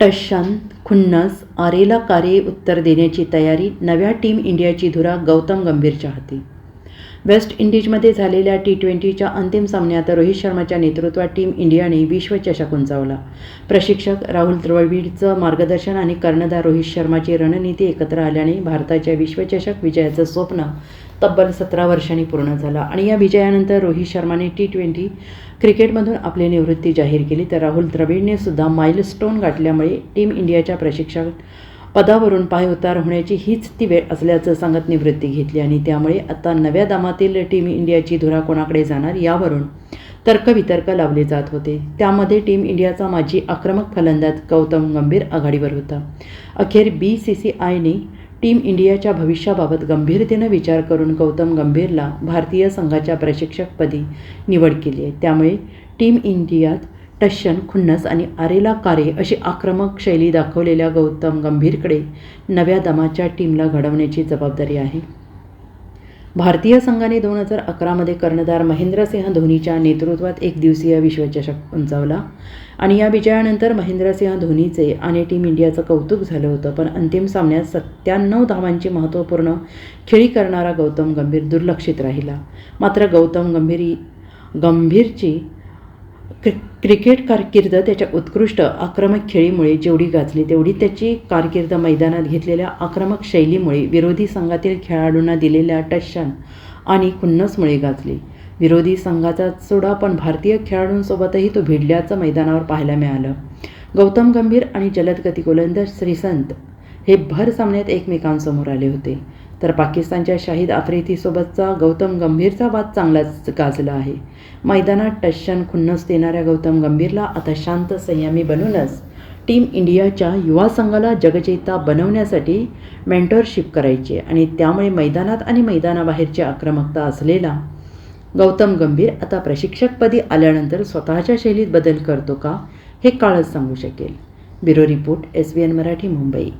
टशांत खुन्नस आरेला कारे उत्तर देण्याची तयारी नव्या टीम इंडियाची धुरा गौतम गंभीरच्या हाती. वेस्ट इंडिजमध्ये झालेल्या टी ट्वेंटीच्या अंतिम सामन्यात रोहित शर्माच्या नेतृत्वात टीम इंडियाने विश्वचषक उंचावला. प्रशिक्षक राहुल द्रविडचं मार्गदर्शन आणि कर्णधार रोहित शर्माची रणनीती एकत्र आल्याने भारताच्या विश्वचषक विजयाचं स्वप्न तब्बल सतरा वर्षांनी पूर्ण झालं. आणि या विजयानंतर रोहित शर्माने टी ट्वेंटी क्रिकेटमधून आपली निवृत्ती जाहीर केली. तर राहुल द्रविडने सुद्धा माइलस्टोन गाठल्यामुळे टीम इंडियाच्या प्रशिक्षक पदावरून पायउतार होण्याची हीच ती वेळ असल्याचं सांगत निवृत्ती घेतली आणि त्यामुळे आता नव्या दामातील टीम इंडियाची धुरा कोणाकडे जाणार यावरून तर्कवितर्क लावले जात होते. त्यामध्ये टीम इंडियाचा माजी आक्रमक फलंदाज गौतम गंभीर आघाडीवर होता. अखेर बी सी सी आयने टीम इंडियाच्या भविष्याबाबत गंभीरतेनं विचार करून गौतम गंभीरला भारतीय संघाच्या प्रशिक्षकपदी निवड केली आहे. त्यामुळे टीम इंडियात टशन खुन्नस आणि आरेला कारे अशी आक्रमक शैली दाखवलेल्या गौतम गंभीरकडे नव्या दमाच्या टीमला घडवण्याची जबाबदारी आहे. भारतीय संघाने दोन हजार अकरामध्ये कर्णधार महेंद्रसिंह धोनीच्या नेतृत्वात एक दिवसीय विश्वचषक उंचावला आणि या विजयानंतर महेंद्रसिंह धोनीचे आणि टीम इंडियाचं कौतुक झालं होतं पण अंतिम सामन्यात सत्त्याण्णव धावांची महत्त्वपूर्ण खेळी करणारा गौतम गंभीर दुर्लक्षित राहिला. मात्र गौतम गंभीर गंभीरची क्रि क्रिकेट कारकीर्द त्याच्या उत्कृष्ट आक्रमक खेळीमुळे जेवढी गाजली तेवढी त्याची कारकीर्द मैदानात घेतलेल्या आक्रमक शैलीमुळे विरोधी संघातील खेळाडूंना दिलेल्या टशन आणि खुन्नसमुळे गाजली. विरोधी संघाचा चुडा पण भारतीय खेळाडूंसोबतही तो भिडल्याचं मैदानावर पाहायला मिळालं. गौतम गंभीर आणि जलदगती गोलंदाज श्रीसंत हे भर सामन्यात एकमेकांसमोर आले होते. तर पाकिस्तानच्या शाहिद आफ्रिदीसोबतचा गौतम गंभीरचा वाद चांगलाच गाजला आहे. मैदानात टशन खुन्नस देणाऱ्या गौतम गंभीरला आता शांत संयमी बनूनच टीम इंडियाच्या युवा संघाला जगजेता बनवण्यासाठी मेंटरशिप करायची आणि त्यामुळे मैदानात आणि मैदानाबाहेरची आक्रमकता असलेला गौतम गंभीर आता प्रशिक्षकपदी आल्यानंतर स्वतःच्या शैलीत बदल करतो का हे काळच सांगू शकेल. Bureau report S B N Marathi Mumbai.